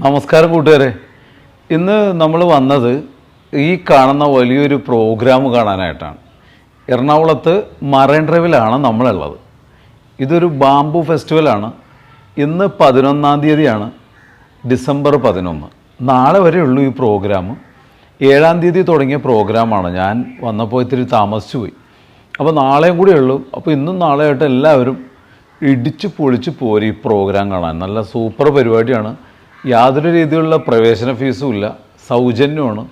നമസ്കാരം കൂട്ടുകാരെ. ഇന്ന് നമ്മൾ വന്നത് ഈ കാണുന്ന വലിയൊരു പ്രോഗ്രാം കാണാനായിട്ടാണ്. എറണാകുളത്ത് മറൈൻ ഡ്രൈവിലാണ് നമ്മളുള്ളത്. ഇതൊരു ബാംബു ഫെസ്റ്റിവലാണ് ഇന്ന് പതിനൊന്നാം തീയതിയാണ് ഡിസംബർ പതിനൊന്ന്. നാളെ വരെ ഉള്ളൂ ഈ പ്രോഗ്രാം ഏഴാം തീയതി തുടങ്ങിയ പ്രോഗ്രാമാണ് ഞാൻ വന്നപ്പോൾ ഇത്തിരി താമസിച്ചു പോയി. അപ്പോൾ നാളെയും കൂടെ ഉള്ളൂ. അപ്പോൾ ഇന്നും നാളെയായിട്ട് എല്ലാവരും ഇടിച്ച് പൊളിച്ച് പോരും ഈ പ്രോഗ്രാം കാണാൻ. നല്ല സൂപ്പർ പരിപാടിയാണ്. യാതൊരു രീതിയിലുള്ള പ്രവേശന ഫീസും ഇല്ല. സൗജന്യമാണ്.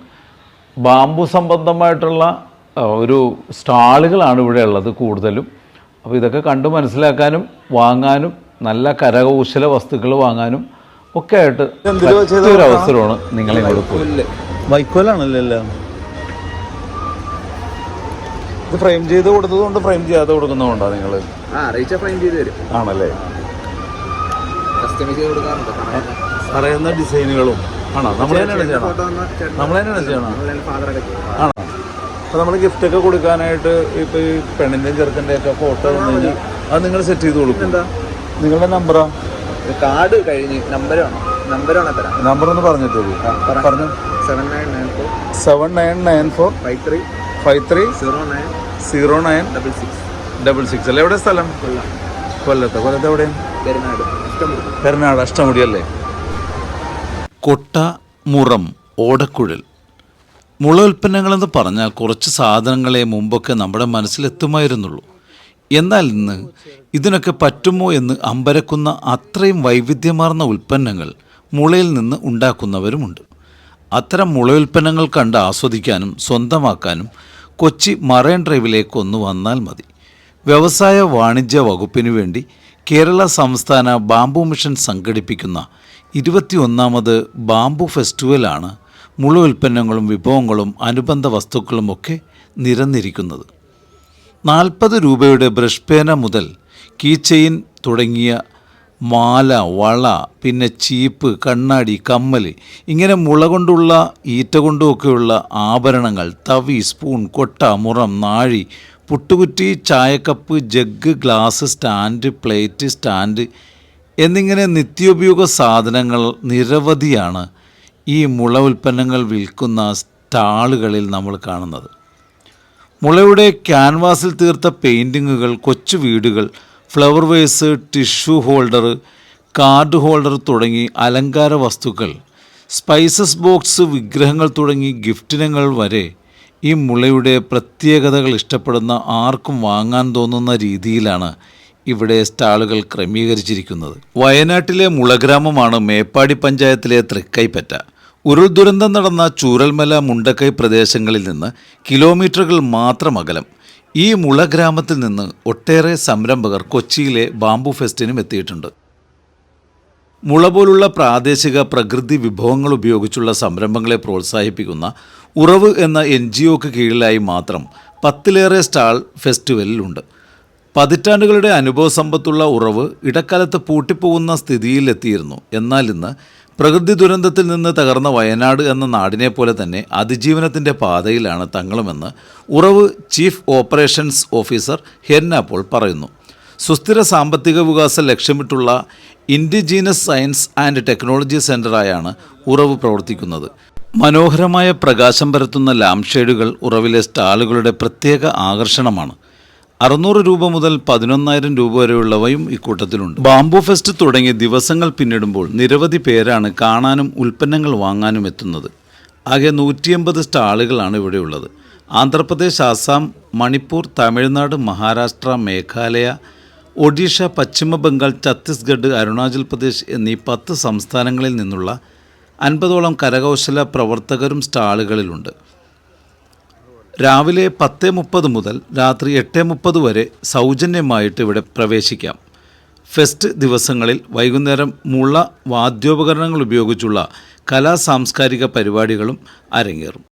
ബാമ്പു സംബന്ധമായിട്ടുള്ള ഒരു സ്റ്റാളുകളാണ് ഇവിടെ ഉള്ളത് കൂടുതലും. അപ്പോൾ ഇതൊക്കെ കണ്ട് മനസ്സിലാക്കാനും വാങ്ങാനും നല്ല കരകൗശല വസ്തുക്കൾ വാങ്ങാനും ഒക്കെ ആയിട്ട് ഒരു അവസരമാണ് നിങ്ങളെ വൈക്കോലാണല്ലോ ഇത് ഫ്രെയിം ചെയ്ത് കൊടുത്തതുകൊണ്ട് ഫ്രെയിം ചെയ്യാതെ കൊടുക്കുന്നതുകൊണ്ടാണ് നിങ്ങൾ ആ അറിയിച്ചാൽ ഫ്രെയിം ചെയ്ത് തരും. ആണല്ലേ? കസ്റ്റമൈസ് ചെയ്ത് കൊടുക്കാറുണ്ട്. പറയുന്ന ഡിസൈനുകളും ആണോ? നമ്മൾ തന്നെയാണ് ചെയ്യണം നമ്മൾ തന്നെയാണ് ചെയ്യണം ആണോ? അപ്പോൾ നമ്മൾ ഗിഫ്റ്റ് ഒക്കെ കൊടുക്കാനായിട്ട് ഇപ്പോൾ ഈ പെണ്ണിന്റെയും ചെറുക്കന്റെ ഒക്കെ ഫോട്ടോ വന്നു കഴിഞ്ഞാൽ അത് നിങ്ങൾ സെറ്റ് ചെയ്ത് കൊടുക്കും. നിങ്ങളുടെ നമ്പറോ കാർഡ് കഴിഞ്ഞ് നമ്പർ വേണോ. നമ്പർ വേണോ തരാം. നമ്പർ ഒന്ന് പറഞ്ഞിട്ടേ പറ. പറഞ്ഞു. Seven nine nine four seven nine nine four five three five three zero nine zero nine double six double six അല്ലേ? എവിടെ സ്ഥലം? കൊല്ലം. കൊല്ലത്ത്. കൊല്ലത്ത് എവിടെയാണ് പെരുന്നാട്. പെരുന്നാട് അഷ്ടമുടി അല്ലേ? കൊട്ട മുറം ഓടക്കുഴൽ. മുള ഉൽപ്പന്നങ്ങളെന്ന് പറഞ്ഞാൽ കുറച്ച് സാധനങ്ങളെ മുമ്പൊക്കെ നമ്മുടെ മനസ്സിലെത്തുമായിരുന്നുള്ളൂ. എന്നാൽ ഇന്ന് ഇതിനൊക്കെ പറ്റുമോ എന്ന് അമ്പരക്കുന്ന അത്രയും വൈവിധ്യമാർന്ന ഉൽപ്പന്നങ്ങൾ മുളയിൽ നിന്ന് ഉണ്ടാക്കുന്നവരുമുണ്ട്. അത്തരം മുള ഉൽപ്പന്നങ്ങൾ കണ്ട് ആസ്വദിക്കാനും സ്വന്തമാക്കാനും കൊച്ചി മറൈൻ ഡ്രൈവിലേക്ക് ഒന്ന് വന്നാൽ മതി. വ്യവസായ വാണിജ്യ വകുപ്പിനു വേണ്ടി കേരള സംസ്ഥാന ബാംബു മിഷൻ സംഘടിപ്പിക്കുന്ന ഇരുപത്തിയൊന്നാമത് ബാംബു ഫെസ്റ്റിവലാണ് മുള ഉൽപ്പന്നങ്ങളും വിഭവങ്ങളും അനുബന്ധ വസ്തുക്കളുമൊക്കെ നിരന്നിരിക്കുന്നത്. നാൽപ്പത് രൂപയുടെ ബ്രഷ് പേന മുതൽ കീ ചെയിൻ തുടങ്ങിയ മാല വള പിന്നെ ചീപ്പ് കണ്ണാടി കമ്മൽ ഇങ്ങനെ മുള കൊണ്ടുള്ള ഈറ്റ കൊണ്ടുമൊക്കെയുള്ള ആഭരണങ്ങൾ തവി സ്പൂൺ കൊട്ട മുറം നാഴി പുട്ടുകുറ്റി ചായക്കപ്പ് jug glass stand plate stand എന്നിങ്ങനെ നിത്യോപയോഗ സാധനങ്ങൾ നിരവധിയാണ് ഈ മുള ഉൽപ്പന്നങ്ങൾ വിൽക്കുന്ന സ്റ്റാളുകളിൽ നമ്മൾ കാണുന്നത്. മുളയുടെ ക്യാൻവാസിൽ തീർത്ത പെയിന്റിങ്ങുകൾ കൊച്ചു വീടുകൾ flower vase tissue holder card holder തുടങ്ങി അലങ്കാര വസ്തുക്കൾ സ്പൈസസ് ബോക്സ് വിഗ്രഹങ്ങൾ തുടങ്ങി ഗിഫ്റ്റിനങ്ങൾ വരെ ഈ മുളയുടെ പ്രത്യേകതകൾ ഇഷ്ടപ്പെടുന്ന ആർക്കും വാങ്ങാൻ തോന്നുന്ന രീതിയിലാണ് ഇവിടെ സ്റ്റാളുകൾ ക്രമീകരിച്ചിരിക്കുന്നത്. വയനാട്ടിലെ മുളഗ്രാമമാണ് മേപ്പാടി പഞ്ചായത്തിലെ തൃക്കൈപ്പറ്റ. ഉരുൾ ദുരന്തം നടന്ന ചൂരൽമല മുണ്ടക്കൈ പ്രദേശങ്ങളിൽ നിന്ന് കിലോമീറ്ററുകൾ മാത്രം അകലം. ഈ മുള ഗ്രാമത്തിൽ നിന്ന് ഒട്ടേറെ സംരംഭകർ കൊച്ചിയിലെ ബാംബു ഫെസ്റ്റിനും എത്തിയിട്ടുണ്ട്. മുള പോലുള്ള പ്രാദേശിക പ്രകൃതി വിഭവങ്ങൾ ഉപയോഗിച്ചുള്ള സംരംഭങ്ങളെ പ്രോത്സാഹിപ്പിക്കുന്ന ഉറവ് എന്ന എൻ ജി ഒക്ക് കീഴിലായി മാത്രം പത്തിലേറെ സ്റ്റാൾ ഫെസ്റ്റിവലിലുണ്ട്. പതിറ്റാണ്ടുകളുടെ അനുഭവ സമ്പത്തുള്ള ഉറവ് ഇടക്കാലത്ത് പൂട്ടിപ്പോകുന്ന സ്ഥിതിയിലെത്തിയിരുന്നു. എന്നാൽ ഇന്ന് പ്രകൃതി ദുരന്തത്തിൽ നിന്ന് തകർന്ന വയനാട് എന്ന നാടിനെ പോലെ തന്നെ അതിജീവനത്തിന്റെ പാതയിലാണ് തങ്ങളുമെന്ന് ഉറവ് ചീഫ് ഓപ്പറേഷൻസ് ഓഫീസർ ഹെന്നാപ്പോൾ പറയുന്നു. സുസ്ഥിര സാമ്പത്തിക വികാസം ലക്ഷ്യമിട്ടുള്ള ഇൻഡിജീനസ് സയൻസ് ആൻഡ് ടെക്നോളജി സെന്ററായാണ് ഉറവ് പ്രവർത്തിക്കുന്നത്. മനോഹരമായ പ്രകാശം പരത്തുന്ന ലാംഷേഡുകൾ ഉറവിലെ സ്റ്റാളുകളുടെ പ്രത്യേക ആകർഷണമാണ്. അറുന്നൂറ് രൂപ മുതൽ പതിനൊന്നായിരം രൂപ വരെയുള്ളവയും ഇക്കൂട്ടത്തിലുണ്ട്. ബാംബു ഫെസ്റ്റ് തുടങ്ങിയ ദിവസങ്ങൾ പിന്നിടുമ്പോൾ നിരവധി പേരാണ് കാണാനും ഉൽപ്പന്നങ്ങൾ വാങ്ങാനും എത്തുന്നത്. ആകെ നൂറ്റിയമ്പത് സ്റ്റാളുകളാണ് ഇവിടെയുള്ളത്. ആന്ധ്രാപ്രദേശ് ആസാം മണിപ്പൂർ തമിഴ്നാട് മഹാരാഷ്ട്ര മേഘാലയ ഒഡീഷ പശ്ചിമ ബംഗാൾ ഛത്തീസ്ഗഡ് അരുണാചൽ പ്രദേശ് എന്നീ പത്ത് സംസ്ഥാനങ്ങളിൽ നിന്നുള്ള അൻപതോളം കരകൗശല പ്രവർത്തകരും സ്റ്റാളുകളിലുണ്ട്. രാവിലെ പത്ത് മുപ്പത് മുതൽ രാത്രി എട്ട് മുപ്പത് വരെ സൗജന്യമായിട്ട് ഇവിടെ പ്രവേശിക്കാം. ഫെസ്റ്റ് ദിവസങ്ങളിൽ വൈകുന്നേരം മുള വാദ്യോപകരണങ്ങൾ ഉപയോഗിച്ചുള്ള കലാ സാംസ്കാരിക പരിപാടികളും അരങ്ങേറും.